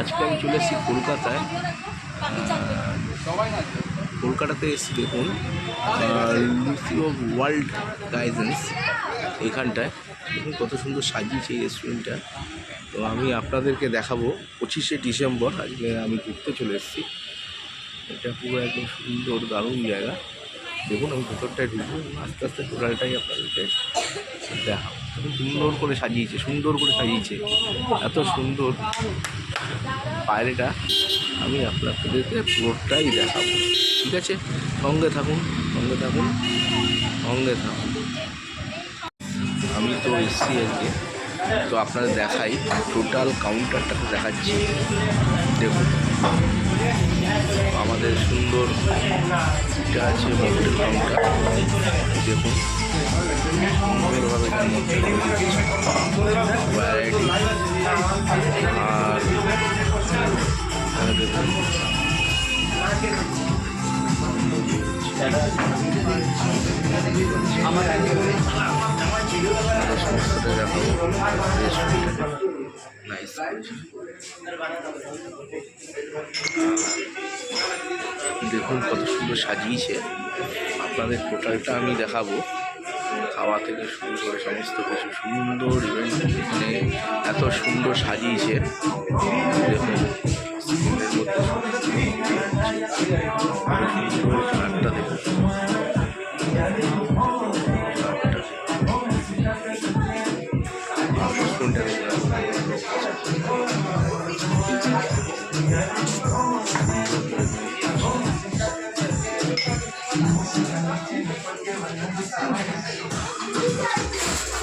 আজকে আমি চলে এসেছি কলকাতায়। কলকাতাতে এসেছি দেখুন লুসি অফ ওয়ার্ল্ড গাইজেন্স এখানটায়। দেখুন কত সুন্দর সাজিয়েছে এই রেস্টুরেন্টটা তো আমি আপনাদেরকে দেখাবো, পঁচিশে ডিসেম্বর, আজকে আমি ঘুরতে চলে এসেছি। এটা পুরো একদম সুন্দর, দারুণ জায়গা। দেখুন আমি ভেতরটায় ঢুকবো, আস্তে আস্তে টোটালটাই আপনাদেরকে দেখাবো। খুব সুন্দর করে সাজিয়েছে, সুন্দর করে সাজিয়েছে। এত সুন্দর। বাইরেটা আমি আপনাদেরকে পুরোটাই দেখাবো। ঠিক আছে? সঙ্গে থাকুন সঙ্গে থাকুন সঙ্গে থাকুন। আমি তো এসছি আজকে, তো আপনাদের দেখাই টোটাল কাউন্টারটাকে দেখাচ্ছি। দেখুন, আমাদের সুন্দর এটা আছে মকটেল কাউন্টার দেখুন, সুন্দরভাবে দেখুন কত সুন্দর সাজিয়েছে। আপনাদের টোটালটা আমি দেখাবো। খাওয়া থেকে শুরু করে সমস্ত কিছু সুন্দর ইভেন্ট এখানে এত সুন্দর সাজিয়েছে। দেখুন।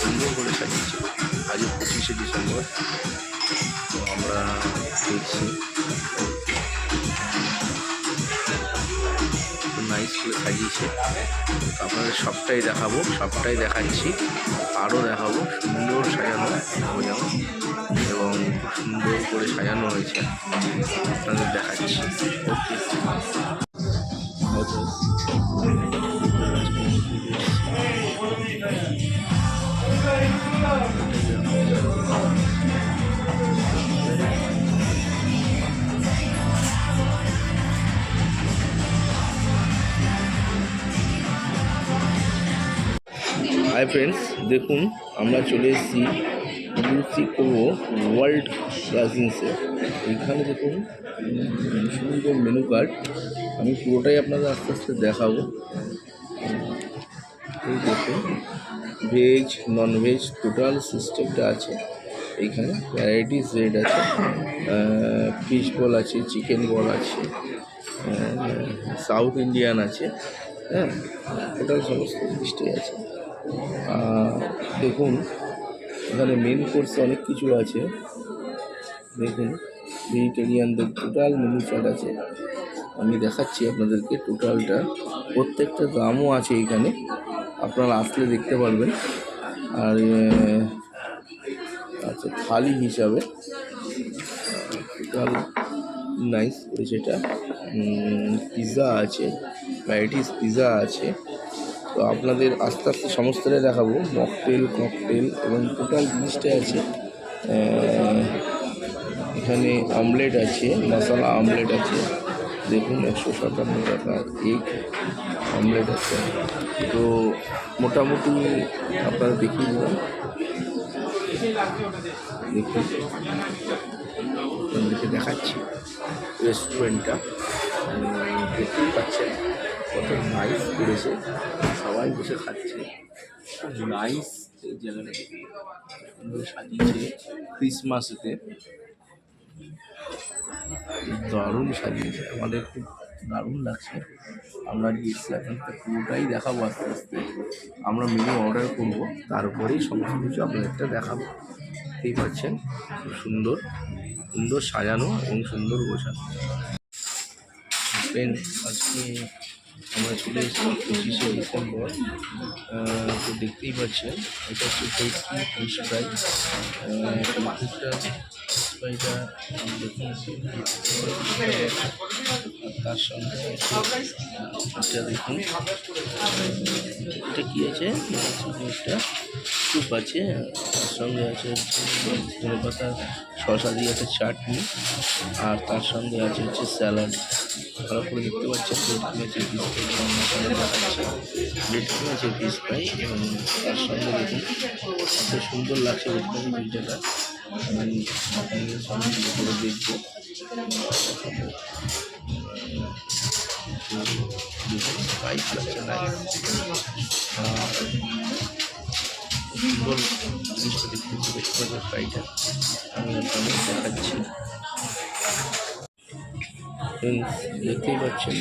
সুন্দর করে সাজিয়েছে আজ পঁচিশে ডিসেম্বর তো আমরা দেখছি সাজিয়েছে আপনাদের সবটাই দেখাবো, সবটাই দেখাচ্ছি। আরও দেখাবো, সুন্দর সাজানো যেমন এবং সুন্দর করে সাজানো হয়েছে। আপনাদের দেখাচ্ছি। হাই ফ্রেন্ডস দেখুন, আমরা চলে এসেছি ইউসি করব ওয়ার্ল্ড গার্জিংসে এখানে দেখুন, সুন্দর মেনু কার্ড আমি পুরোটাই আপনাদের আস্তে আস্তে দেখাবো। এই দেখুন ভেজ নন ভেজ টোটাল সিস্টেমটা আছে। এইখানে ভ্যারাইটিস রেট আছে। ফিশ বল আছে চিকেন বল আছে সাউথ ইন্ডিয়ান আছে। হ্যাঁ টোটাল সমস্ত জিনিসটাই আছে। দেখুন, এখানে মেন কোর্সে অনেক কিছু আছে। দেখুন ভেজিটেরিয়ানদের টোটাল মেনু চার্ট আছে। আমি দেখাচ্ছি আপনাদেরকে টোটালটা প্রত্যেকটা দামও আছে এখানে। আপনারা আসলে দেখতে পারবেন। আর আচ্ছা থালি হিসাবে টোটাল নাইস করেছে এটা পিৎজা আছে ভ্যারাইটিস পিৎজা আছে। তো আপনাদের আস্তে আস্তে সমস্তটাই দেখাবো। মকটেল, ককটেল এবং টোটাল জিনিসটাই আছে। এখানে আমলেট আছে, মশলা আমলেট আছে। দেখুন, একশো সাতান্ন টাকা এগ আমলেট আছে। তো মোটামুটি আপনারা দেখিয়ে দিলাম। দেখুন দেখাচ্ছি। রেস্টুরেন্টটা দেখতেই পাচ্ছেন। কত নাইস করেছে। সবাই বসে খাচ্ছে। নাইস জায়গাটা সাজিয়েছে ক্রিসমাসেতে দারুণ সাজিয়েছে। আমাদের খুব দারুণ লাগছে। আমরা গিয়েছি আপনাদের পুরোটাই দেখাবো আস্তে আস্তে। আমরা মেনু অর্ডার করব। তারপরেই সমস্ত কিছু আপনাদেরটা দেখাবো। দেখতেই পাচ্ছেন, খুব সুন্দর। সুন্দর সাজানো এবং সুন্দর গোছানো। আজকে আমরা চলে এসেছি পঁচিশে ডিসেম্বর আহ, তো দেখতেই পাচ্ছেন। এটা হচ্ছে টেস্টি ফিশ ফ্রাই প্রত্যেকটা ফ্রাইটা তার সঙ্গে এটা দেখুন। এটা কি আছে? এটা স্যুপ আছে। তার সঙ্গে আছে ধনে পাতা শসা দিয়ে একটা চাটনি। আর তার সঙ্গে আছে হচ্ছে স্যালাড। ভালো করে দেখতে পাচ্ছেন। ভেটকি পিস ফ্রাই এবং তার সঙ্গে দেখুন কত সুন্দর লাগছে মাছের পিসটা আমি আপনাদের সামনে করে দেখব। নাইস সুন্দর জিনিসটা দেখতে ভেটকি মাছের ফ্রাইটা আমি দেখাচ্ছি। Friends, দেখতেই পাচ্ছেন।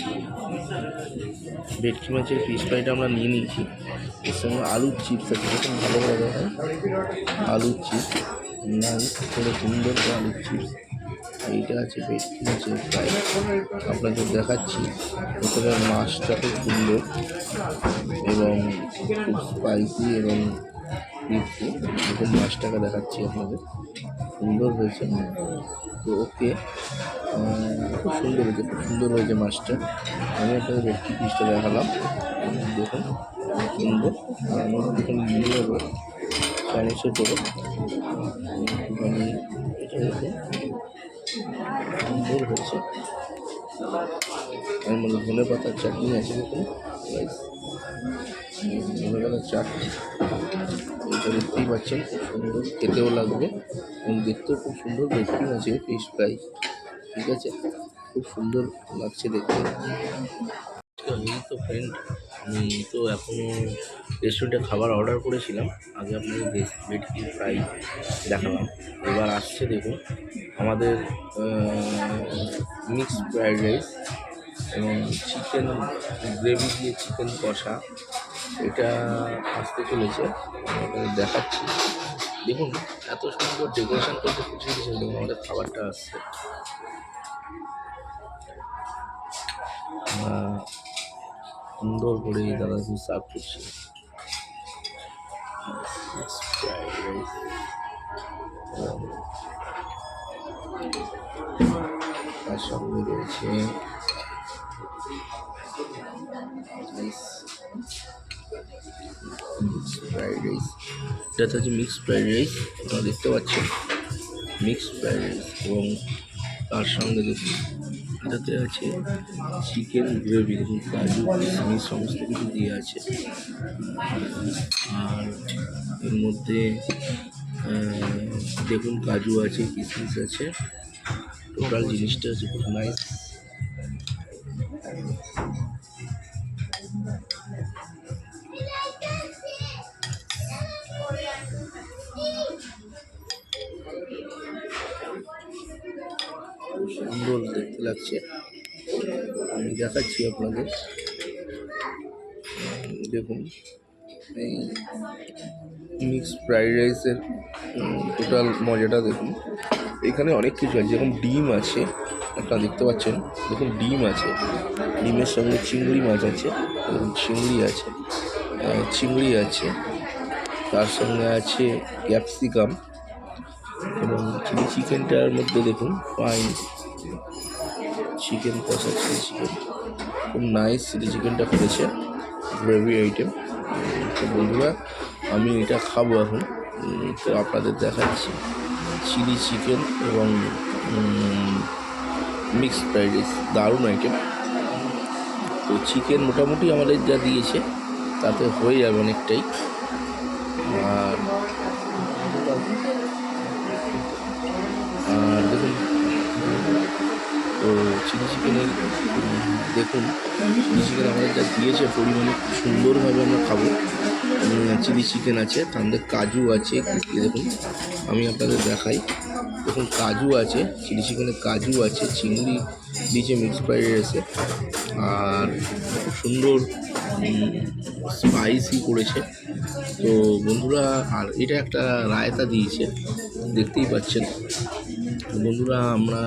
ভেটকি মাছের ফিশ ফ্রাইটা আমরা নিয়ে নিয়েছি। এর সঙ্গে আলুর চিপস আছে দেখুন ভালো করে দেখায়। আলুর চিপস করে সুন্দর করে আলুর চিপস এইটা আছে ভেটকি মাছের ফ্রাই আপনাদের দেখাচ্ছি প্রথমে মাছটা খুব সুন্দর এবং খুব স্পাইসি এবং crispy। দেখুন মাছটাকে দেখাচ্ছি আপনাদের। সুন্দর হয়েছে তো ওকে খুব সুন্দর হয়েছে, খুব সুন্দর হয়েছে মাছটা। আমি আপনাদের ভেটকি পিসটা দেখালাম। দেখুন সুন্দর আমি দেখুন নিয়ে যাব চামচে করে। একটুখানি এটা সুন্দর হয়েছে। এর মধ্যে ধনে পাতার চাটনি আছে দেখুন। পাতার চাটনি এটা দেখতেই পাচ্ছেন, খুব সুন্দর, খেতেও লাগবে এবং দেখতেও খুব সুন্দর ভেটকি আছে ফিশ ফ্রাই ঠিক আছে? খুব সুন্দর লাগছে দেখতে। তো ফ্রেন্ড আমি তো এখনও রেস্টুরেন্টে খাবার অর্ডার করেছিলাম, আগে আপনাদের ভেটকি ফ্রাই দেখালাম। এবার আসছে দেখুন, আমাদের মিক্সড ফ্রাইড রাইস এবং চিকেন গ্রেভি দিয়ে চিকেন কষা। এটা আসতে চলেছে। আপনাদের দেখাচ্ছি। দেখুন, এত সুন্দর ডেকোরেশন করতে খুশি হয়েছে। দেখুন, আমাদের খাবারটা আসছে। সুন্দর করে দাদা শুধু সার্ভ করছে। তার সঙ্গে রয়েছে এটা হচ্ছে মিক্সড ফ্রাইড রাইস আপনারা দেখতে পাচ্ছেন মিক্সড ফ্রাইড রাইস এবং তার সঙ্গে দেখুন, এটাতে আছে চিকেন গ্রেভি দেখুন, কাজু, কিশমিশ, সমস্ত কিছু দিয়ে আছে। আর এর মধ্যে দেখুন, কাজু আছে, কিশমিশ আছে। টোটাল জিনিসটা আছে খুব নাইস খুব সুন্দর দেখতে লাগছে। আমি দেখাচ্ছি আপনাদের। দেখুন, এই মিক্স ফ্রাইড রাইসের টোটাল মজাটা দেখুন। এখানে অনেক কিছু আছে যেরকম ডিম আছে, আপনারা দেখতে পাচ্ছেন। দেখুন, ডিম আছে, ডিমের সঙ্গে চিংড়ি মাছ আছে চিংড়ি আছে চিংড়ি আছে, তার সঙ্গে আছে ক্যাপসিকাম এবং চিলি চিকেনটার মধ্যে দেখুন চিকেন কষা চিলি চিকেন খুব নাইস চিলি চিকেনটা করেছে গ্রেভি আইটেম তো বন্ধুরা, আমি এটা খাব এখন। তো আপনাদের দেখাচ্ছি। চিলি চিকেন এবং মিক্স ফ্রাইড রাইস দারুণ আইটেম তো চিকেন মোটামুটি আমাদের যা দিয়েছে, তাতে হয়ে যাবে অনেকটাই। আর চিলি চিকেনের দেখুন, চিলি চিকেন আমাদের যা দিয়েছে পরিমাণে খুব সুন্দরভাবে আমরা খাব। চিলি চিকেন আছে, তার মধ্যে কাজু আছে দেখুন, আমি আপনাদের দেখাই। দেখুন, কাজু আছে, চিলি চিকেনে কাজু আছে, চিংড়ি দিয়েছে মিক্স ফ্রাইড রাইসে আর সুন্দর স্পাইসি করেছে। তো বন্ধুরা, আর এটা একটা রায়তা দিয়েছে, দেখতেই পাচ্ছেন। বন্ধুরা, আমরা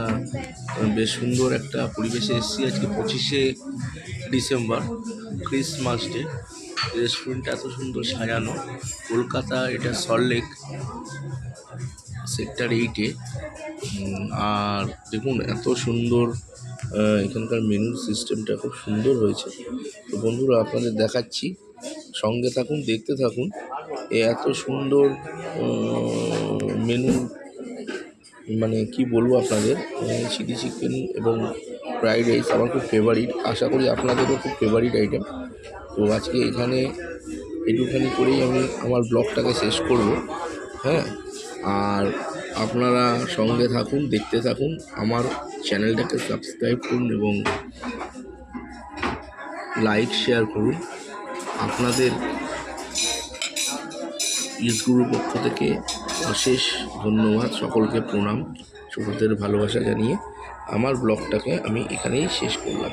বেশ সুন্দর একটা পরিবেশে এসেছি আজকে পঁচিশে ডিসেম্বর ক্রিসমাস ডে রেস্টুরেন্টটা এত সুন্দর সাজানো। কলকাতা, এটা সল্টলেক সেক্টর এইটে আর দেখুন, এত সুন্দর এখানকার মেনুর সিস্টেমটা খুব সুন্দর হয়েছে। তো বন্ধুরা, আপনাদের দেখাচ্ছি। সঙ্গে থাকুন, দেখতে থাকুন। এত সুন্দর মেনু মানে কি বলব আপনাদের চিলি চিকেন এবং ফ্রাইড রাইস আমার খুব ফেভারিট আশা করি আপনাদেরও খুব ফেভারিট আইটেম তো আজকে এখানে একটুখানি করেই আমি আমার ব্লগটাকে শেষ করব। হ্যাঁ আর আপনারা সঙ্গে থাকুন, দেখতে থাকুন, আমার চ্যানেলটাকে সাবস্ক্রাইব করুন এবং লাইক শেয়ার করুন। আপনাদের ইসগুরুর পক্ষ থেকে অশেষ ধন্যবাদ সকলকে প্রণাম সকলদের ভালোবাসা জানিয়ে আমার ব্লগটাকে আমি এখানেই শেষ করলাম।